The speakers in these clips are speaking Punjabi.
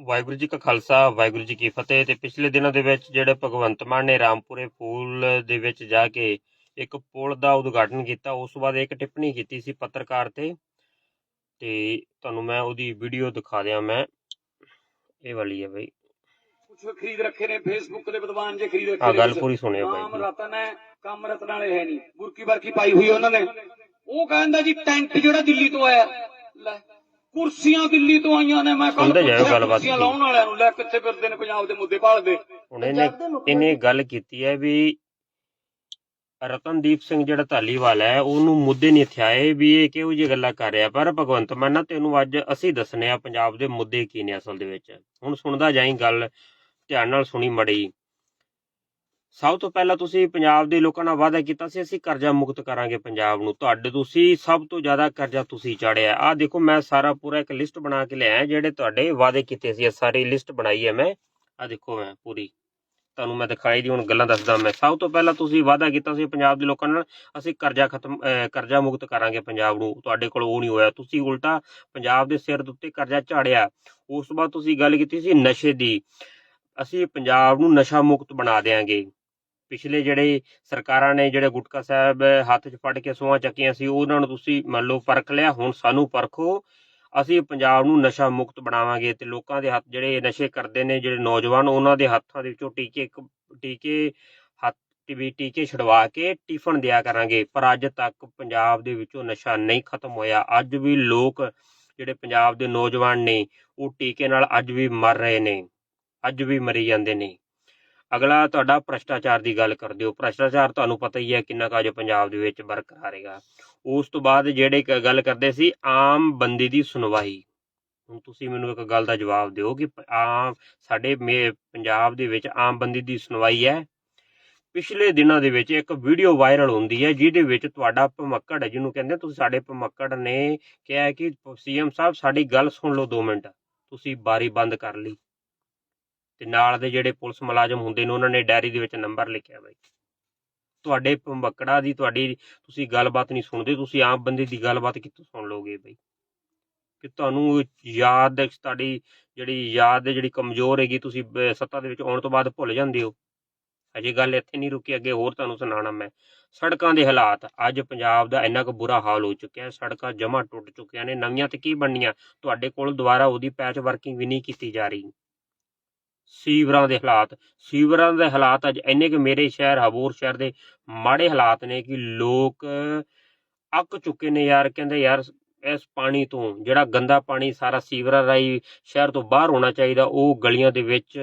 ਵਾਹਿਗੁਰੂ ਜੀ ਕਾ ਖਾਲਸਾ ਵਾਹਿਗੁਰੂ ਜੀ ਕੀ ਫਤਿਹ। ਤੇ ਪਿਛਲੇ ਦਿਨਾਂ ਦੇ ਵਿੱਚ ਜਿਹੜੇ ਭਗਵੰਤ ਮਾਨ ਨੇ ਰਾਮਪੁਰੇ ਫੂਲ ਦੇ ਵਿੱਚ ਜਾ ਕੇ ਇੱਕ ਪੁਲ ਦਾ ਉਦਘਾਟਨ ਕੀਤਾ ਉਸ ਤੋਂ ਬਾਅਦ ਇੱਕ ਟਿੱਪਣੀ ਕੀਤੀ ਸੀ ਪੱਤਰਕਾਰ ਤੇ। ਤੇ ਤੁਹਾਨੂੰ ਮੈਂ ਉਹਦੀ ਵੀਡੀਓ ਦਿਖਾ ਦਿਆਂ ਮੈਂ। ਇਹ ਵਾਲੀ ਹੈ ਬਈ। ਕੁਝ ਖਰੀਦ ਰੱਖੇ ਨੇ ਫੇਸਬੁੱਕ ਦੇ ਵਿਦਵਾਨ ਜੇ ਖਰੀਦ ਰੱਖੇ ਆ ਗੱਲ। ਪੂਰੀ ਸੁਣਿਓ ਬਾਈ ਰਤਨ ਹੈ ਕੰਮ ਰਤਨ ਵਾਲੇ ਹੈ ਨਹੀਂ। ਗੁਰਕੀ ਵਰਕੀ ਪਾਈ ਹੋਈ ਉਹਨਾਂ ਨੇ। ਉਹ ਕਹਿੰਦਾ ਜੀ ਟੈਂਟ ਜਿਹੜਾ ਦਿੱਲੀ ਤੋਂ ਆਇਆ। ਲੈ ਕੁਰਸੀਆਂ ਦਿੱਲੀ ਤੋਂ ਆਈਆਂ ਨੇ ਮੈਂ ਕੱਲ ਸੁਣਦੇ ਜਾਇਓ ਗੱਲਬਾਤ ਕੁਰਸੀਆਂ ਲਾਉਣ ਵਾਲਿਆਂ ਨੂੰ ਲੈ ਕਿੱਥੇ ਫਿਰਦੇ ਨੇ ਪੰਜਾਬ ਦੇ ਮੁੱਦੇ ਭਾਲਦੇ? ਹੁਣ ਇਹਨੇ ਇਹਨੇ ਗੱਲ ਕੀਤੀ ਹੈ ਵੀ ਰਤਨਦੀਪ ਸਿੰਘ ਜਿਹੜਾ ਧਾਲੀਵਾਲ ਹੈ ਉਹਨੂੰ ਮੁੱਦੇ ਨਹੀਂ ਥਿਆਏ ਵੀ ਇਹ ਕਿਹੋ ਜਿਹੀ ਗੱਲਾਂ ਕਰ ਰਿਹਾ। ਪਰ ਭਗਵੰਤ ਮਾਨ ਨਾ ਤੈਨੂੰ ਅੱਜ ਅਸੀਂ ਦੱਸਨੇ ਆ ਪੰਜਾਬ ਦੇ ਮੁੱਦੇ ਕੀ ਨੇ ਅਸਲ ਦੇ ਵਿੱਚ। ਹੁਣ ਸੁਣਦਾ ਜਾਈ ਗੱਲ ਧਿਆਨ ਨਾਲ ਸੁਣੀ ਮੜੀ। ਸਭ ਤੋਂ ਪਹਿਲਾਂ ਤੁਸੀਂ ਪੰਜਾਬ ਦੇ ਲੋਕਾਂ ਨਾਲ ਵਾਅਦਾ ਕੀਤਾ ਸੀ, ਅਸੀਂ ਕਰਜ਼ਾ ਮੁਕਤ ਕਰਾਂਗੇ ਪੰਜਾਬ ਨੂੰ। ਤੁਹਾਡੇ ਤੁਸੀਂ ਸਭ ਤੋਂ ਜ਼ਿਆਦਾ ਕਰਜ਼ਾ ਤੁਸੀਂ ਚਾੜਿਆ। ਆਹ ਦੇਖੋ, ਮੈਂ ਸਾਰਾ ਪੂਰਾ ਇੱਕ ਲਿਸਟ ਬਣਾ ਕੇ ਲਿਆਇਆ, ਜਿਹੜੇ ਤੁਹਾਡੇ ਵਾਅਦੇ ਕੀਤੇ ਸੀ ਸਾਰੀ ਲਿਸਟ ਬਣਾਈ ਹੈ ਮੈਂ। ਆਹ ਦੇਖੋ ਮੈਂ ਪੂਰੀ। ਤੁਹਾਨੂੰ ਮੈਂ ਦਿਖਾਈ ਦੀ, ਹੁਣ ਗੱਲਾਂ ਦੱਸਦਾ ਮੈਂ। ਸਭ ਤੋਂ ਪਹਿਲਾਂ ਤੁਸੀਂ ਵਾਅਦਾ ਕੀਤਾ ਸੀ ਪੰਜਾਬ ਦੇ ਲੋਕਾਂ ਨਾਲ, ਅਸੀਂ ਕਰਜ਼ਾ ਖਤਮ ਕਰਜ਼ਾ ਮੁਕਤ ਕਰਾਂਗੇ ਪੰਜਾਬ ਨੂੰ। ਤੁਹਾਡੇ ਕੋਲ ਉਹ ਨਹੀਂ ਹੋਇਆ। ਤੁਸੀਂ ਉਲਟਾ ਪੰਜਾਬ ਦੇ ਸਿਰ ਦੇ ਉੱਤੇ ਕਰਜ਼ਾ ਝਾੜਿਆ ਉਸ ਤੋਂ ਬਾਅਦ ਤੁਸੀਂ ਗੱਲ ਕੀਤੀ ਸੀ ਨਸ਼ੇ ਦੀ। ਅਸੀਂ ਪੰਜਾਬ ਨੂੰ ਨਸ਼ਾ ਮੁਕਤ ਬਣਾ ਦੇਾਂਗੇ ਪਿਛਲੇ ਜਿਹੜੇ ਸਰਕਾਰਾਂ ਨੇ ਜਿਹੜੇ ਗੁਟਕਾ ਸਾਹਿਬ ਹੱਥ 'ਚ ਫੜ ਕੇ ਸੋਹਾਂ ਚੱਕੀਆਂ ਸੀ, ਉਹਨਾਂ ਨੂੰ ਤੁਸੀਂ ਮੰਨ ਲਓ ਪਰਖ ਲਿਆ, ਹੁਣ ਸਾਨੂੰ ਪਰਖੋ। ਅਸੀਂ ਪੰਜਾਬ ਨੂੰ ਨਸ਼ਾ ਮੁਕਤ ਬਣਾਵਾਂਗੇ ਤੇ ਲੋਕਾਂ ਦੇ ਹੱਥ ਜਿਹੜੇ ਨਸ਼ੇ ਕਰਦੇ ਨੇ, ਜਿਹੜੇ ਨੌਜਵਾਨ, ਉਹਨਾਂ ਦੇ ਹੱਥਾਂ ਦੇ ਵਿੱਚੋਂ ਟੀਕੇ ਟੀਕੇ ਹੱਥ ਵੀ ਟੀਕੇ ਛਡਵਾ ਕੇ ਟਿਫਨ ਦਿਆ ਕਰਾਂਗੇ। ਪਰ ਅੱਜ ਤੱਕ ਪੰਜਾਬ ਦੇ ਵਿੱਚੋਂ ਨਸ਼ਾ ਨਹੀਂ ਖਤਮ ਹੋਇਆ। ਅੱਜ ਵੀ ਲੋਕ ਜਿਹੜੇ ਪੰਜਾਬ ਦੇ ਨੌਜਵਾਨ ਨੇ, ਉਹ ਟੀਕੇ ਨਾਲ ਅੱਜ ਵੀ ਮਰ ਰਹੇ ਨੇ, ਅੱਜ ਵੀ ਮਰੀ ਜਾਂਦੇ ਨੇ। ਅਗਲਾ ਤੁਹਾਡਾ ਭ੍ਰਸ਼ਟਾਚਾਰ ਦੀ ਗੱਲ ਕਰਦੇ ਹੋ ਭ੍ਰਸ਼ਟਾਚਾਰ ਤੁਹਾਨੂੰ ਪਤਾ ਹੀ ਹੈ ਕਿੰਨਾ ਕੁ ਪੰਜਾਬ ਦੇ ਵਿੱਚ ਬਰਕਰਾਰ ਹੈਗਾ। ਉਸ ਤੋਂ ਬਾਅਦ ਜਿਹੜੇ ਗੱਲ ਕਰਦੇ ਸੀ, ਆਮ ਬੰਦੇ ਦੀ ਸੁਣਵਾਈ। ਹੁਣ ਤੁਸੀਂ ਮੈਨੂੰ ਇੱਕ ਗੱਲ ਦਾ ਜਵਾਬ ਦਿਓ ਕਿ ਆਮ ਸਾਡੇ ਪੰਜਾਬ ਦੇ ਵਿੱਚ ਆਮ ਬੰਦੇ ਦੀ ਸੁਣਵਾਈ ਹੈ। ਪਿਛਲੇ ਦਿਨਾਂ ਦੇ ਵਿੱਚ ਇੱਕ ਵੀਡੀਓ ਵਾਇਰਲ ਹੁੰਦੀ ਹੈ, ਜਿਹਦੇ ਵਿੱਚ ਤੁਹਾਡਾ ਭਮੱਕੜ ਜਿਹਨੂੰ ਕਹਿੰਦੇ ਤੁਸੀਂ ਸਾਡੇ ਭਮੱਕੜ ਨੇ ਕਿਹਾ ਹੈ ਕਿ ਸੀਐਮ ਸਾਹਿਬ, ਸਾਡੀ ਗੱਲ ਸੁਣ ਲਓ 2 ਮਿੰਟ। ਤੁਸੀਂ ਬਾਰੀ ਬੰਦ ਕਰ ਲਈ। ਤੇ ਨਾਲ ਦੇ ਜਿਹੜੇ ਪੁਲਿਸ ਮੁਲਾਜ਼ਮ ਹੁੰਦੇ ਨੇ, ਉਹਨਾਂ ਨੇ ਡਾਇਰੀ ਦੇ ਵਿੱਚ ਨੰਬਰ ਲਿਖਿਆ ਬਾਈ। ਤੁਹਾਡੇ ਭਮੱਕੜਾ ਦੀ ਤੁਹਾਡੀ, ਤੁਸੀਂ ਗੱਲਬਾਤ ਨਹੀਂ ਸੁਣਦੇ, ਤੁਸੀਂ ਆਮ ਬੰਦੇ ਦੀ ਗੱਲਬਾਤ ਕਿੱਥੋਂ ਸੁਣ ਲੋਗੇ ਬਈ? ਕਿ ਤੁਹਾਨੂੰ ਯਾਦ ਤੁਹਾਡੀ ਜਿਹੜੀ ਯਾਦ ਹੈ, ਜਿਹੜੀ ਕਮਜ਼ੋਰ ਹੈਗੀ, ਤੁਸੀਂ ਸੱਤਾ ਦੇ ਵਿੱਚ ਆਉਣ ਤੋਂ ਬਾਅਦ ਭੁੱਲ ਜਾਂਦੇ ਹੋ। ਅਜੇ ਗੱਲ ਇੱਥੇ ਨਹੀਂ ਰੁਕੀ, ਅੱਗੇ ਹੋਰ ਤੁਹਾਨੂੰ ਸੁਣਾਉਣਾ ਮੈਂ। ਸੜਕਾਂ ਦੇ ਹਾਲਾਤ, ਅੱਜ ਪੰਜਾਬ ਦਾ ਇੰਨਾ ਕੁ ਬੁਰਾ ਹਾਲ ਹੋ ਚੁੱਕਿਆ ਸੜਕਾਂ ਜਮਾ ਟੁੱਟ ਚੁੱਕੀਆਂ ਨੇ, ਨਵੀਆਂ ਤੇ ਕੀ ਬਣਨੀਆਂ? ਤੁਹਾਡੇ ਕੋਲ ਦੁਬਾਰਾ ਉਹਦੀ ਪੈਚ ਵਰਕਿੰਗ ਵੀ ਨਹੀਂ ਕੀਤੀ ਜਾ ਰਹੀ। ਸੀਵਰਾਂ ਦੇ ਹਾਲਾਤ। ਸੀਵਰਾਂ ਦੇ ਹਾਲਾਤ ਅੱਜ ਇੰਨੇ ਕਿ ਮੇਰੇ ਸ਼ਹਿਰ, ਹਬੂਰ ਸ਼ਹਿਰ ਦੇ ਮਾੜੇ ਹਾਲਾਤ ਨੇ ਕਿ ਲੋਕ ਅੱਕ ਚੁੱਕੇ ਨੇ ਯਾਰ। ਕਹਿੰਦੇ ਯਾਰ ਇਸ ਪਾਣੀ ਤੋਂ ਜਿਹੜਾ ਗੰਦਾ ਪਾਣੀ ਸਾਰਾ ਸੀਵਰਾਂ ਰਾਹੀਂ ਸ਼ਹਿਰ ਤੋਂ ਬਾਹਰ ਹੋਣਾ ਚਾਹੀਦਾ, ਉਹ ਗਲੀਆਂ ਦੇ ਵਿੱਚ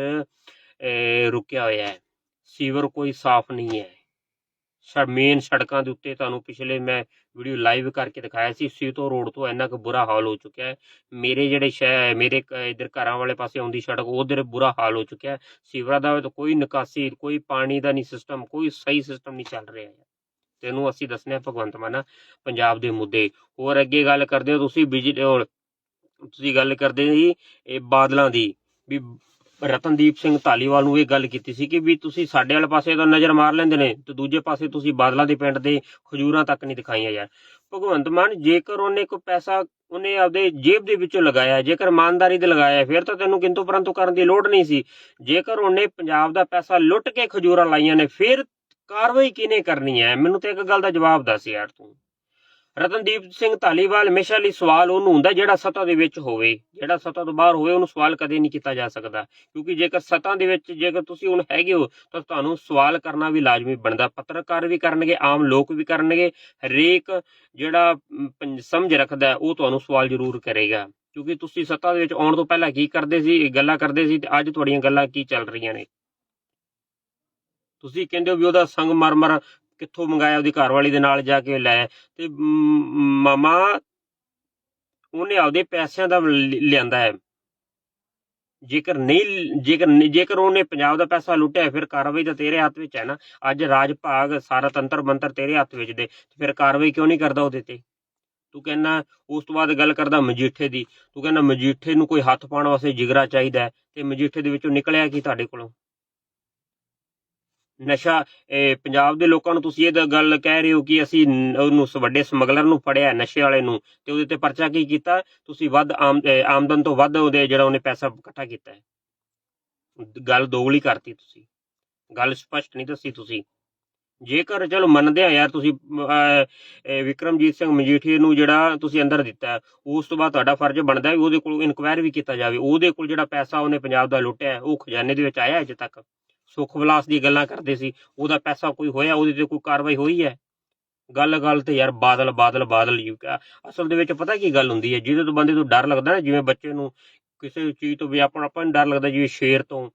ਰੁਕਿਆ ਹੋਇਆ ਹੈ। ਸੀਵਰ ਕੋਈ ਸਾਫ਼ ਨਹੀਂ ਹੈ। ਮੇਨ ਸੜਕਾਂ ਦੇ ਉੱਤੇ ਤੁਹਾਨੂੰ ਪਿਛਲੇ ਮੈਂ ਵੀਡੀਓ ਲਾਈਵ ਕਰਕੇ ਦਿਖਾਇਆ ਸੀ ਸੀਤੋ ਰੋਡ ਤੋਂ ਇੰਨਾ ਕੁ ਬੁਰਾ ਹਾਲ ਹੋ ਚੁੱਕਿਆ ਹੈ। ਮੇਰੇ ਜਿਹੜੇ ਸ਼ਹਿਰ ਮੇਰੇ ਕ- ਘਰਾਂ ਵਾਲੇ ਪਾਸੇ ਆਉਂਦੀ ਸੜਕ, ਉਧਰ ਬੁਰਾ ਹਾਲ ਹੋ ਚੁੱਕਿਆ ਹੈ। ਸੀਵਰਾਂ ਦਾ ਤਾਂ ਕੋਈ ਨਿਕਾਸੀ, ਕੋਈ ਪਾਣੀ ਦਾ ਨਹੀਂ ਸਿਸਟਮ ਕੋਈ ਸਹੀ ਸਿਸਟਮ ਨਹੀਂ ਚੱਲ ਰਿਹਾ ਹੈ ਤੈਨੂੰ ਅਸੀਂ ਦੱਸਨੇ ਭਗਵੰਤ ਮਾਨ, ਪੰਜਾਬ ਦੇ ਮੁੱਦੇ। ਹੋਰ ਅੱਗੇ ਗੱਲ ਕਰਦੇ ਹੋ ਤੁਸੀਂ, ਬਿਜਲੀ ਤੁਸੀਂ ਗੱਲ ਕਰਦੇ ਸੀ, ਇਹ ਬਾਦਲਾਂ ਦੀ, ਵੀ ਰਤਨਦੀਪ ਸਿੰਘ ਧਾਲੀਵਾਲ ਨੂੰ ਇਹ ਗੱਲ ਕੀਤੀ ਸੀ ਕਿ ਵੀ ਤੁਸੀਂ ਸਾਡੇ ਵਾਲੇ ਪਾਸੇ ਤਾਂ ਨਜ਼ਰ ਮਾਰ ਲੈਂਦੇ ਨੇ ਤੇ ਦੂਜੇ ਪਾਸੇ ਤੁਸੀਂ ਬਾਦਲਾਂ ਦੇ ਪਿੰਡ ਦੇ ਖਜੂਰਾਂ ਤੱਕ ਨਹੀਂ ਦਿਖਾਈਆਂ ਯਾਰ। ਭਗਵੰਤ ਮਾਨ, ਜੇਕਰ ਉਹਨੇ ਕੋਈ ਪੈਸਾ ਉਹਨੇ ਆਪਦੇ ਜੇਬ ਦੇ ਵਿੱਚੋਂ ਲਗਾਇਆ, ਜੇਕਰ ਇਮਾਨਦਾਰੀ ਦੇ ਲਗਾਇਆ, ਫਿਰ ਤਾਂ ਤੈਨੂੰ ਕਿੰਤੂ ਪਰੰਤੂ ਕਰਨ ਦੀ ਲੋੜ ਨਹੀਂ ਸੀ। ਜੇਕਰ ਉਹਨੇ ਪੰਜਾਬ ਦਾ ਪੈਸਾ ਲੁੱਟ ਕੇ ਖਜੂਰਾਂ ਲਾਈਆਂ ਨੇ, ਫਿਰ ਕਾਰਵਾਈ ਕਿਹਨੇ ਕਰਨੀ ਹੈ? ਮੈਨੂੰ ਤੇ ਇੱਕ ਗੱਲ ਦਾ ਜਵਾਬ ਦੱਸ ਯਾਰ ਤੂੰ। ਰਤਨਦੀਪ ਸਿੰਘ ਧਾਲੀਵਾਲ ਹਮੇਸ਼ਾ ਲਈ ਸਵਾਲ ਉਹਨੂੰ ਹੁੰਦਾ ਜਿਹੜਾ ਸੱਤਾ ਦੇ ਵਿੱਚ ਹੋਵੇ। ਜਿਹੜਾ ਸੱਤਾ ਤੋਂ ਬਾਹਰ ਹੋਵੇ, ਉਹਨੂੰ ਸਵਾਲ ਕਦੇ ਨਹੀਂ ਕੀਤਾ ਜਾ ਸਕਦਾ। ਕਿਉਂਕਿ ਜੇਕਰ ਸੱਤਾ ਦੇ ਵਿੱਚ, ਜੇਕਰ ਤੁਸੀਂ ਹੁਣ ਹੈਗੇ ਹੋ, ਤਾਂ ਤੁਹਾਨੂੰ ਸਵਾਲ ਕਰਨਾ ਵੀ ਲਾਜ਼ਮੀ ਬਣਦਾ। ਪੱਤਰਕਾਰ ਵੀ ਕਰਨਗੇ, ਆਮ ਲੋਕ ਵੀ ਕਰਨਗੇ। ਹਰੇਕ ਜਿਹੜਾ ਸਮਝ ਰੱਖਦਾ ਉਹ ਤੁਹਾਨੂੰ ਸਵਾਲ ਜ਼ਰੂਰ ਕਰੇਗਾ। ਕਿਉਂਕਿ ਤੁਸੀਂ ਸੱਤਾ ਦੇ ਵਿੱਚ ਆਉਣ ਤੋਂ ਪਹਿਲਾਂ ਕੀ ਕਰਦੇ ਸੀ ਗੱਲਾਂ ਕਰਦੇ ਸੀ, ਤੇ ਅੱਜ ਤੁਹਾਡੀਆਂ ਗੱਲਾਂ ਕੀ ਚੱਲ ਰਹੀਆਂ ਨੇ? ਤੁਸੀਂ ਕਹਿੰਦੇ ਹੋ ਵੀ ਉਹਦਾ ਸੰਗ ਮਰਮਰ ਕਿੱਥੋਂ ਮੰਗਾਇਆ ਉਹਦੀ ਘਰਵਾਲੀ ਦੇ ਨਾਲ ਜਾ ਕੇ ਲੈ ਤੇ ਮਾਮਾ ਉਹਨੇ ਆਪਦੇ ਪੈਸਿਆਂ ਦਾ ਲਿਆਂਦਾ ਹੈ। ਜੇਕਰ ਨਹੀਂ, ਜੇਕਰ ਜੇਕਰ ਉਹਨੇ ਪੰਜਾਬ ਦਾ ਪੈਸਾ ਲੁੱਟਿਆ, ਫਿਰ ਕਾਰਵਾਈ ਤਾਂ ਤੇਰੇ ਹੱਥ ਵਿੱਚ ਹੈ ਨਾ। ਅੱਜ ਰਾਜ ਭਾਗ ਸਾਰਾ ਤੰਤਰ ਮੰਤਰ ਤੇਰੇ ਹੱਥ ਵਿੱਚ ਦੇ। ਫਿਰ ਕਾਰਵਾਈ ਕਿਉਂ ਨਹੀਂ ਕਰਦਾ ਉਹਦੇ ਤੇ? ਤੂੰ ਕਹਿੰਦਾ, ਉਸ ਤੋਂ ਬਾਅਦ ਗੱਲ ਕਰਦਾ ਮਜੀਠੇ ਦੀ। ਤੂੰ ਕਹਿੰਦਾ ਮਜੀਠੇ ਨੂੰ ਕੋਈ ਹੱਥ ਪਾਉਣ ਵਾਸਤੇ ਜਿਗਰਾ ਚਾਹੀਦਾ ਤੇ ਮਜੀਠੇ ਦੇ ਵਿੱਚੋਂ ਨਿਕਲਿਆ ਕੀ ਤੁਹਾਡੇ ਕੋਲੋਂ? ਨਸ਼ਾ ਪੰਜਾਬ ਦੇ ਲੋਕਾਂ ਨੂੰ ਤੁਸੀਂ ਇਹ ਗੱਲ ਕਹਿ ਰਹੇ ਹੋ ਕਿ ਅਸੀਂ ਉਹਨੂੰ ਵੱਡੇ ਸਮਗਲਰ ਨੂੰ ਫੜਿਆ ਨਸ਼ੇ ਵਾਲੇ ਨੂੰ, ਤੇ ਉਹਦੇ ਤੇ ਪਰਚਾ ਕੀ ਕੀਤਾ? ਤੁਸੀਂ ਵੱਧ ਆਮਦਨ ਤੋਂ ਵੱਧ ਉਹਦੇ ਜਿਹੜਾ ਉਹਨੇ ਪੈਸਾ ਇਕੱਠਾ ਕੀਤਾ ਹੈ। ਗੱਲ ਦੋਗਲੀ ਕਰਤੀ ਤੁਸੀਂ। ਗੱਲ ਸਪਸ਼ਟ ਨਹੀਂ ਦੱਸੀ ਤੁਸੀਂ। ਜੇਕਰ ਚਲੋ ਮੰਨਦੇ ਆ ਯਾਰ ਤੁਸੀਂ ਵਿਕਰਮਜੀਤ ਸਿੰਘ ਮਜੀਠੀਏ ਨੂੰ ਜਿਹੜਾ ਤੁਸੀਂ ਅੰਦਰ ਦਿੱਤਾ ਉਸ ਤੋਂ ਬਾਅਦ ਤੁਹਾਡਾ ਫਰਜ਼ ਬਣਦਾ ਹੈ ਉਹਦੇ ਕੋਲ ਇਨਕੁਆਇਰੀ ਵੀ ਕੀਤਾ ਜਾਵੇ। ਉਹਦੇ ਕੋਲ ਜਿਹੜਾ ਪੈਸਾ ਉਹਨੇ ਪੰਜਾਬ ਦਾ ਲੁੱਟਿਆ ਉਹ ਖਜ਼ਾਨੇ ਦੇ ਵਿੱਚ ਆਇਆ ਅਜੇ ਤੱਕ? ਸੁਖ ਵਿਲਾਸ ਦੀ ਗੱਲਾਂ ਕਰਦੇ ਸੀ, ਉਹਦਾ ਪੈਸਾ ਕੋਈ ਹੋਇਆ, ਉਹਦੇ ਤੇ ਕੋਈ ਕਾਰਵਾਈ ਹੋਈ ਹੈ ਗੱਲ ਗੱਲ ਤੇ ਯਾਰ ਬਾਦਲ ਬਾਦਲ ਬਾਦਲ ਹੀ ਕਿਹਾ। ਅਸਲ ਦੇ ਵਿੱਚ ਪਤਾ ਕੀ ਗੱਲ ਹੁੰਦੀ ਹੈ ਜਿਹਦੇ ਤੋਂ ਬੰਦੇ ਤੋਂ ਡਰ ਲੱਗਦਾ ਨਾ, ਜਿਵੇਂ ਬੱਚੇ ਨੂੰ ਕਿਸੇ ਚੀਜ਼ ਤੋਂ ਵੀ ਆਪਾਂ ਆਪਾਂ ਨੂੰ ਡਰ ਲੱਗਦਾ, ਜਿਵੇਂ ਸ਼ੇਰ ਤੋਂ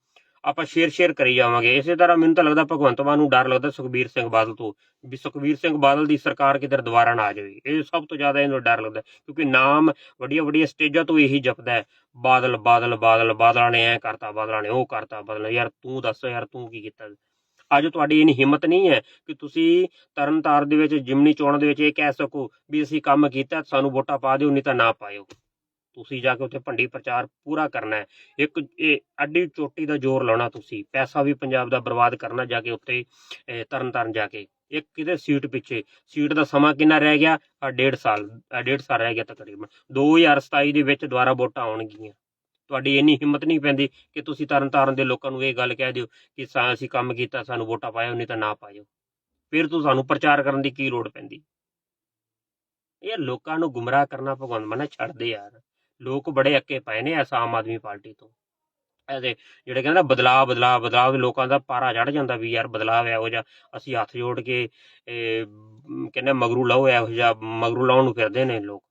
ਆਪਾਂ ਸ਼ੇਰ ਸ਼ੇਰ ਕਰੀ ਜਾਵਾਂਗੇ। ਇਸੇ ਤਰ੍ਹਾਂ ਮੈਨੂੰ ਤਾਂ ਲੱਗਦਾ ਭਗਵੰਤ ਮਾਨ ਨੂੰ ਡਰ ਲੱਗਦਾ ਸੁਖਬੀਰ ਸਿੰਘ ਬਾਦਲ ਤੋਂ ਵੀ ਸੁਖਬੀਰ ਸਿੰਘ ਬਾਦਲ ਦੀ ਸਰਕਾਰ ਕਿਧਰ ਦੁਬਾਰਾ ਨਾ ਆ ਜਾਵੇ। ਇਹ ਸਭ ਤੋਂ ਜ਼ਿਆਦਾ ਇਹਨੂੰ ਡਰ ਲੱਗਦਾ ਕਿਉਂਕਿ ਨਾਮ ਵੱਡੀਆਂ ਵੱਡੀਆਂ ਸਟੇਜਾਂ ਤੋਂ ਇਹੀ ਜਪਦਾ ਹੈ, ਬਾਦਲ ਬਾਦਲ ਬਾਦਲ, ਬਾਦਲਾਂ ਨੇ ਐ ਕਰਤਾ, ਬਾਦਲਾਂ ਨੇ ਉਹ ਕਰਤਾ, ਬਾਦਲ ਯਾਰ ਤੂੰ ਦੱਸ ਯਾਰ ਤੂੰ ਕੀ ਕੀਤਾ? ਅੱਜ ਤੁਹਾਡੀ ਇੰਨੀ ਹਿੰਮਤ ਨਹੀਂ ਹੈ ਕਿ ਤੁਸੀਂ ਤਰਨਤਾਰ ਦੇ ਵਿੱਚ, ਜਿਮਨੀ ਚੋਣਾਂ ਦੇ ਵਿੱਚ ਇਹ ਕਹਿ ਸਕੋ ਵੀ ਅਸੀਂ ਕੰਮ ਕੀਤਾ, ਸਾਨੂੰ ਵੋਟਾਂ ਪਾ ਦਿਓ, ਨਹੀਂ ਤਾਂ ਨਾ ਪਾਇਓ। ਤੁਸੀਂ ਜਾ ਕੇ ਉੱਥੇ ਭੰਡੀ ਪ੍ਰਚਾਰ ਪੂਰਾ ਕਰਨਾ ਹੈ। ਇੱਕ ਇਹ ਅੱਡੀ ਚੋਟੀ ਦਾ ਜ਼ੋਰ ਲਾਉਣਾ ਤੁਸੀਂ, ਪੈਸਾ ਵੀ ਪੰਜਾਬ ਦਾ ਬਰਬਾਦ ਕਰਨਾ ਜਾ ਕੇ ਉੱਥੇ ਤਰਨ ਤਰਨਤਾਰਨ ਜਾ ਕੇ। ਇੱਕ ਕਿਤੇ ਸੀਟ ਪਿੱਛੇ, ਸੀਟ ਦਾ ਸਮਾਂ ਕਿੰਨਾ ਰਹਿ ਗਿਆ? ਆ ਡੇਢ ਸਾਲ ਆ ਡੇਢ ਸਾਲ ਰਹਿ ਗਿਆ ਤਕਰੀਬਨ। 2027 ਦੇ ਵਿੱਚ ਦੁਬਾਰਾ ਵੋਟਾਂ ਆਉਣਗੀਆਂ। ਤੁਹਾਡੀ ਇੰਨੀ ਹਿੰਮਤ ਨਹੀਂ ਪੈਂਦੀ ਕਿ ਤੁਸੀਂ ਤਰਨ ਤਾਰਨ ਦੇ ਲੋਕਾਂ ਨੂੰ ਇਹ ਗੱਲ ਕਹਿ ਦਿਓ ਕਿ ਸਾ- ਅਸੀਂ ਕੰਮ ਕੀਤਾ, ਸਾਨੂੰ ਵੋਟਾਂ ਪਾਇਓ, ਨਹੀਂ ਤਾਂ ਨਾ ਪਾਇਓ। ਫਿਰ ਤੋਂ ਸਾਨੂੰ ਪ੍ਰਚਾਰ ਕਰਨ ਦੀ ਕੀ ਲੋੜ ਪੈਂਦੀ? ਇਹ ਲੋਕਾਂ ਨੂੰ ਗੁੰਮਰਾਹ ਕਰਨਾ ਭਗਵੰਤ ਮਾਨ ਛੱਡਦੇ ਯਾਰ। ਲੋਕ ਬੜੇ ਅੱਕੇ ਪਏ ਨੇ ਇਸ ਆਮ ਆਦਮੀ ਪਾਰਟੀ ਤੋਂ। ਇਹਦੇ ਜਿਹੜੇ ਕਹਿੰਦਾ ਬਦਲਾਅ ਬਦਲਾਅ ਬਦਲਾਅ ਲੋਕਾਂ ਦਾ ਪਾਰਾ ਚੜ ਜਾਂਦਾ ਵੀ ਯਾਰ ਬਦਲਾਅ ਇਹੋ ਜਿਹਾ ਅਸੀਂ ਹੱਥ ਜੋੜ ਕੇ ਕਹਿੰਦੇ ਮਗਰੂ ਲਾਓ, ਇਹੋ ਜਿਹਾ ਮਗਰੂ ਲਾਉਣ ਨੂੰ ਫਿਰਦੇ ਨੇ ਲੋਕ।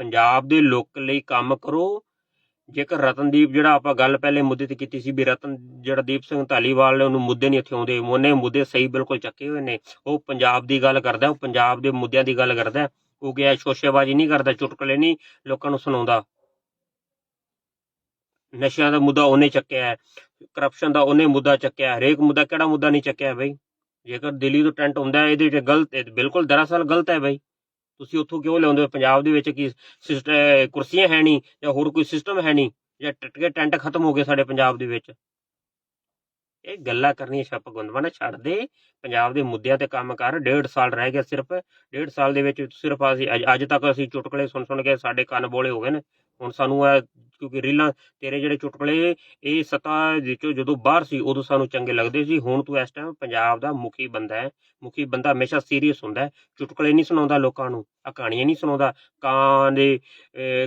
ਪੰਜਾਬ ਦੇ ਲੋਕ ਲਈ ਕੰਮ ਕਰੋ। ਜੇਕਰ ਰਤਨਦੀਪ ਜਿਹੜਾ ਆਪਾਂ ਗੱਲ ਪਹਿਲੇ ਮੁੱਦੇ ਤੇ ਕੀਤੀ ਸੀ ਵੀ ਰਤਨ ਜਿਹੜਾ ਦੀਪ ਸਿੰਘ ਧਾਲੀਵਾਲ ਨੇ ਉਹਨੂੰ ਮੁੱਦੇ ਨਹੀਂ ਇੱਥੇ ਆਉਂਦੇ, ਉਹਨੇ ਮੁੱਦੇ ਸਹੀ ਬਿਲਕੁਲ ਚੱਕੇ ਹੋਏ ਨੇ। ਉਹ ਪੰਜਾਬ ਦੀ ਗੱਲ ਕਰਦਾ, ਉਹ ਪੰਜਾਬ ਦੇ ਮੁੱਦਿਆਂ ਦੀ ਗੱਲ ਕਰਦਾ। ਉਹ ਗਿਆ ਸ਼ੋਸ਼ੇਬਾਜ਼ੀ ਨਹੀਂ ਕਰਦਾ ਚੁਟਕਲੇ ਨਹੀਂ ਲੋਕਾਂ ਨੂੰ ਸੁਣਾਉਂਦਾ। ਨਸ਼ਿਆਂ ਦਾ ਮੁੱਦਾ ਉਹਨੇ ਚੱਕਿਆ ਹੈ ਕਰਪਸ਼ਨ ਦਾ ਉਹਨੇ ਮੁੱਦਾ ਚੱਕਿਆ ਹਰੇਕ ਮੁੱਦਾ ਕਿਹੜਾ ਮੁੱਦਾ ਨਹੀਂ ਚੱਕਿਆ ਹੈ ਬਈ? ਜੇਕਰ ਦਿੱਲੀ ਤੋਂ ਟੈਂਟ ਹੁੰਦਾ ਹੈ, ਇਹਦੇ ਵਿੱਚ ਗਲਤ ਹੈ ਬਿਲਕੁਲ ਦਰਅਸਲ ਗਲਤ ਹੈ ਬਈ। ਤੁਸੀਂ ਉੱਥੋਂ ਕਿਉਂ ਲਿਆਉਂਦੇ ਹੋ? ਪੰਜਾਬ ਦੇ ਵਿੱਚ ਕੀ ਸਿਸਟ- ਕੁਰਸੀਆਂ ਹੈ ਨਹੀਂ ਜਾਂ ਹੋਰ ਕੋਈ ਸਿਸਟਮ ਹੈ ਨਹੀਂ ਜਾਂ ਟੱਟ ਕੇ ਟੈਂਟ ਖਤਮ ਹੋ ਗਏ ਸਾਡੇ ਪੰਜਾਬ ਦੇ ਵਿੱਚ? ਇਹ ਗੱਲਾਂ ਕਰਨੀਆਂ ਛੱਪ ਗੁੰਦਵਾਨਾ ਛੱਡ ਦੇ। ਪੰਜਾਬ ਦੇ ਮੁੱਦਿਆਂ ਤੇ ਕੰਮ ਕਰ, ਡੇਢ ਸਾਲ ਰਹਿ ਗਿਆ ਸਿਰਫ। ਡੇਢ ਸਾਲ ਦੇ ਵਿੱਚ ਸਿਰਫ ਅਸੀਂ ਅੱਜ- ਤੱਕ ਅਸੀਂ ਚੁਟਕਲੇ ਸੁਣ ਸੁਣ ਕੇ ਸਾਡੇ ਕੰਨ ਬੋਲੇ ਹੋ ਗਏ ਨੇ। ਹੁਣ ਸਾਨੂੰ ਇਹ ਕਿਉਂਕਿ ਰੀਲਾਂ, ਤੇਰੇ ਜਿਹੜੇ ਚੁਟਕਲੇ, ਇਹ ਸਤਾ ਵਿੱਚੋਂ ਜਦੋਂ ਬਾਹਰ ਸੀ, ਉਦੋਂ ਸਾਨੂੰ ਚੰਗੇ ਲੱਗਦੇ ਸੀ। ਹੁਣ ਤੂੰ ਇਸ ਟਾਈਮ ਪੰਜਾਬ ਦਾ ਮੁਖੀ ਬੰਦਾ ਹੈ। ਮੁਖੀ ਬੰਦਾ ਹਮੇਸ਼ਾ ਸੀਰੀਅਸ ਹੁੰਦਾ ਚੁਟਕਲੇ ਨਹੀਂ ਸੁਣਾਉਂਦਾ ਲੋਕਾਂ ਨੂੰ ਆ ਕਹਾਣੀਆਂ ਨਹੀਂ ਸੁਣਾਉਂਦਾ। ਕਾਂ ਦੇ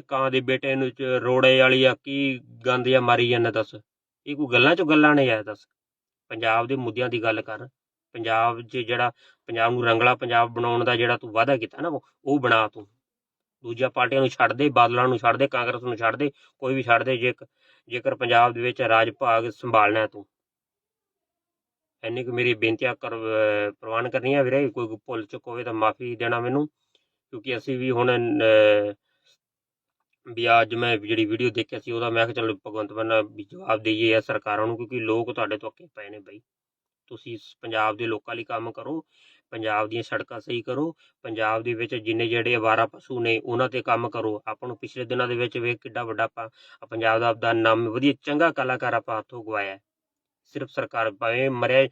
ਕਾਂ ਦੇ ਬੇਟੇ ਨੂੰ ਚ ਰੋੜੇ ਵਾਲੀ ਆ, ਕੀ ਗੰਦ ਜਾਂ ਮਾਰੀ ਜਾਂਦਾ ਦੱਸ। ਇਹ ਕੋਈ ਗੱਲਾਂ ਚੋਂ ਗੱਲਾਂ ਨੇ ਯਾਰ ਦੱਸ। ਪੰਜਾਬ ਦੇ ਮੁੱਦਿਆਂ ਦੀ ਗੱਲ ਕਰ ਪੰਜਾਬ 'ਚ ਜਿਹੜਾ ਪੰਜਾਬ ਨੂੰ ਰੰਗਲਾ ਪੰਜਾਬ ਬਣਾਉਣ ਦਾ ਜਿਹੜਾ ਤੂੰ ਵਾਅਦਾ ਕੀਤਾ ਨਾ ਉਹ ਬਣਾ ਤੂੰ। ਦੂਜੀਆਂ ਪਾਰਟੀਆਂ ਨੂੰ ਛੱਡ ਦੇ ਬਾਦਲਾਂ ਨੂੰ ਛੱਡ ਦੇ ਕਾਂਗਰਸ ਨੂੰ ਛੱਡ ਦੇ ਕੋਈ ਵੀ ਛੱਡ ਦੇ ਜੇ ਜੇਕਰ ਪੰਜਾਬ ਦੇ ਵਿੱਚ ਰਾਜ ਭਾਗ ਸੰਭਾਲਣਾ ਤੂੰ। ਇੰਨੀ ਕੁ ਮੇਰੀ ਬੇਨਤੀਆਂ ਕਰ ਪ੍ਰਵਾਨ ਕਰਨੀਆਂ ਵੀਰੇ ਕੋਈ ਭੁੱਲ ਚੁੱਕ ਹੋਵੇ ਤਾਂ ਮਾਫੀ ਦੇਣਾ ਮੈਨੂੰ ਕਿਉਂਕਿ ਅਸੀਂ ਵੀ ਹੁਣ ਅਹ, ਵੀ ਅੱਜ ਮੈਂ ਜਿਹੜੀ ਵੀਡੀਓ ਦੇਖਿਆ ਸੀ, ਉਹਦਾ ਮੈਂ ਕਿਹਾ ਚਲੋ ਭਗਵੰਤ ਮਾਨ ਵੀ ਜਵਾਬ ਦੇਈਏ ਆ ਸਰਕਾਰਾਂ ਨੂੰ, ਕਿਉਂਕਿ ਲੋਕ ਤੁਹਾਡੇ ਤੋਂ ਅੱਕੇ ਪਏ ਨੇ ਬਈ। ਤੁਸੀਂ ਪੰਜਾਬ ਦੇ ਲੋਕਾਂ ਲਈ ਕੰਮ ਕਰੋ, ਪੰਜਾਬ ਦੀਆਂ ਸੜਕਾਂ ਸਹੀ ਕਰੋ, ਪੰਜਾਬ ਦੇ ਵਿੱਚ ਜਿੰਨੇ ਜਿਹੜੇ ਅਵਾਰਾ ਪਸ਼ੂ ਨੇ, ਉਹਨਾਂ ਤੇ ਕੰਮ ਕਰੋ। ਆਪਾਂ ਨੂੰ ਪਿਛਲੇ ਦਿਨਾਂ ਦੇ ਵਿੱਚ ਵੇਖ ਕਿੱਡਾ ਵੱਡਾ ਆਪਾਂ ਪੰਜਾਬ ਦਾ ਆਪਦਾ ਨਾਮ, ਵਧੀਆ ਚੰਗਾ ਕਲਾਕਾਰ ਆਪਾਂ ਹੱਥੋਂ ਗਵਾਇਆ ਸਿਰਫ ਸਰਕਾਰ ਭਾਵੇਂ ਮਰਿਆ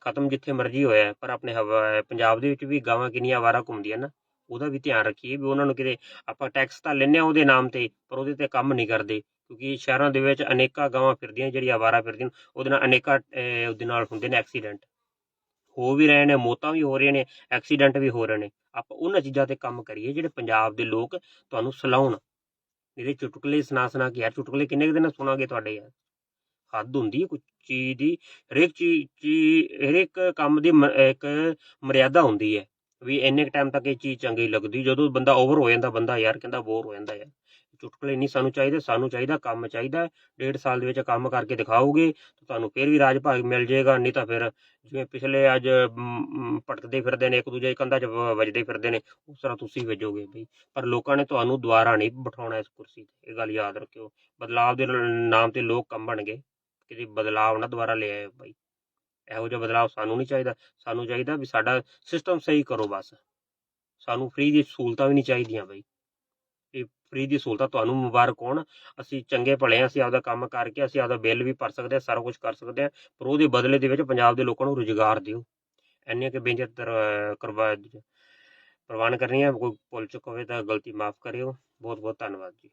ਖਤਮ ਜਿੱਥੇ ਮਰਜ਼ੀ ਹੋਇਆ ਪਰ ਆਪਣੇ ਹਵਾ- ਪੰਜਾਬ ਦੇ ਵਿੱਚ ਵੀ ਗਾਵਾਂ ਕਿੰਨੀਆਂ ਅਵਾਰਾ ਘੁੰਮਦੀਆਂ ਨਾ। ਉਹਦਾ ਵੀ ਧਿਆਨ ਰੱਖੀਏ ਵੀ ਉਹਨਾਂ ਨੂੰ ਕਿਤੇ ਆਪਾਂ ਟੈਕਸ ਤਾਂ ਲੈਂਦੇ ਹਾਂ ਉਹਦੇ ਨਾਮ ਤੇ, ਪਰ ਉਹਦੇ ਤੇ ਕੰਮ ਨਹੀਂ ਕਰਦੇ, ਕਿਉਂਕਿ ਸ਼ਹਿਰਾਂ ਦੇ ਵਿੱਚ ਅਨੇਕਾਂ ਗਾਵਾਂ ਫਿਰਦੀਆਂ, ਜਿਹੜੀਆਂ ਅਵਾਰਾ ਫਿਰਦੀਆਂ ਉਹਦੇ ਨਾਲ ਅਨੇਕਾਂ ਉਹਦੇ ਨਾਲ ਹੁੰਦੇ ਨੇ ਐਕਸੀਡੈਂਟ ਹੋ ਵੀ ਰਹੇ ਨੇ, ਮੌਤਾਂ ਵੀ ਹੋ ਰਹੀਆਂ ਨੇ ਐਕਸੀਡੈਂਟ ਵੀ ਹੋ ਰਹੇ ਨੇ। ਆਪਾਂ ਉਹਨਾਂ ਚੀਜ਼ਾਂ ਤੇ ਕੰਮ ਕਰੀਏ ਜਿਹੜੇ ਪੰਜਾਬ ਦੇ ਲੋਕ ਤੁਹਾਨੂੰ ਸਲਾਉਣ। ਇਹਦੇ ਚੁਟਕਲੇ ਸੁਣਾ ਸੁਣਾ ਕੇ, ਯਾਰ ਚੁਟਕਲੇ ਕਿੰਨੇ ਕੁ ਦਿਨ ਸੁਣਾਂਗੇ ਤੁਹਾਡੇ ਯਾਰ? ਹੱਦ ਹੁੰਦੀ ਹੈ ਕੁਝ ਚੀਜ਼ ਦੀ, ਹਰੇਕ ਚੀਜ਼ ਚੀ- ਹਰੇਕ ਕੰਮ ਦੀ ਇੱਕ ਮਰਿਆਦਾ ਹੁੰਦੀ ਹੈ। ਵੀ ਇੰਨੇ ਟਾਈਮ ਤੱਕ ਇਹ ਚੀਜ਼ ਚੰਗੀ ਲੱਗਦੀ ਜਦੋਂ ਬੰਦਾ ਓਵਰ ਹੋ ਜਾਂਦਾ ਬੰਦਾ ਯਾਰ ਕਹਿੰਦਾ ਬੋਰ ਹੋ ਜਾਂਦਾ ਯਾਰ। ਚੁਟਕਲੇ ਨਹੀਂ ਸਾਨੂੰ ਚਾਹੀਦੇ ਸਾਨੂੰ ਚਾਹੀਦਾ ਕੰਮ ਚਾਹੀਦਾ ਡੇਢ ਸਾਲ ਦੇ ਵਿੱਚ ਕੰਮ ਕਰਕੇ ਦਿਖਾਓਗੇ ਤੁਹਾਨੂੰ ਫਿਰ ਵੀ ਰਾਜ ਭਾਗ ਮਿਲ ਜਾਏਗਾ ਨਹੀਂ ਤਾਂ ਫਿਰ ਜਿਵੇਂ ਪਿਛਲੇ ਅੱਜ ਮ, ਭਟਕਦੇ ਫਿਰਦੇ ਨੇ ਇੱਕ ਦੂਜੇ ਦੀ ਕੰਧਾਂ 'ਚ ਵੱਜਦੇ ਫਿਰਦੇ ਨੇ ਉਸ ਤਰ੍ਹਾਂ ਤੁਸੀਂ ਵੱਜੋਗੇ ਬਈ। ਪਰ ਲੋਕਾਂ ਨੇ ਤੁਹਾਨੂੰ ਦੁਬਾਰਾ ਨਹੀਂ ਬਿਠਾਉਣਾ ਇਸ ਕੁਰਸੀ ਤੇ ਇਹ ਗੱਲ ਯਾਦ ਰੱਖਿਓ। ਬਦਲਾਵ ਦੇ ਨਾਮ ਤੇ ਲੋਕ ਕੰਬਣਗੇ ਕਿਤੇ ਬਦਲਾਵ ਨਾ ਦੁਬਾਰਾ ਲੈ ਆਇਓ ਬਾਈ। ਇਹੋ ਜਿਹਾ ਬਦਲਾਅ ਸਾਨੂੰ ਨਹੀਂ ਚਾਹੀਦਾ। ਸਾਨੂੰ ਚਾਹੀਦਾ ਵੀ ਸਾਡਾ ਸਿਸਟਮ ਸਹੀ ਕਰੋ ਬਸ। ਸਾਨੂੰ ਫ੍ਰੀ ਦੀ ਸਹੂਲਤਾਂ ਵੀ ਨਹੀਂ ਚਾਹੀਦੀਆਂ ਬਈ। ਇਹ ਫ੍ਰੀ ਦੀ ਸਹੂਲਤਾਂ ਤੁਹਾਨੂੰ ਮੁਬਾਰਕ ਹੋਣ। ਅਸੀਂ ਚੰਗੇ ਭਲੇ ਹਾਂ, ਅਸੀਂ ਆਪਦਾ ਕੰਮ ਕਰਕੇ ਅਸੀਂ ਆਪਦਾ ਬਿੱਲ ਵੀ ਭਰ ਸਕਦੇ ਹਾਂ, ਸਾਰਾ ਕੁਝ ਕਰ ਸਕਦੇ ਹਾਂ, ਪਰ ਉਹਦੇ ਬਦਲੇ ਦੇ ਵਿੱਚ ਪੰਜਾਬ ਦੇ ਲੋਕਾਂ ਨੂੰ ਰੁਜ਼ਗਾਰ ਦਿਓ। ਇੰਨੀਆਂ ਕਿ ਬੇਨਤੀਆਂ ਕਰਵਾ, ਪ੍ਰਵਾਨ ਕਰਨੀ ਹੈ ਕੋਈ ਭੁੱਲ ਚੁੱਕ ਹੋਵੇ ਤਾਂ ਗਲਤੀ ਮਾਫ ਕਰਿਓ। ਬਹੁਤ ਬਹੁਤ ਧੰਨਵਾਦ ਜੀ।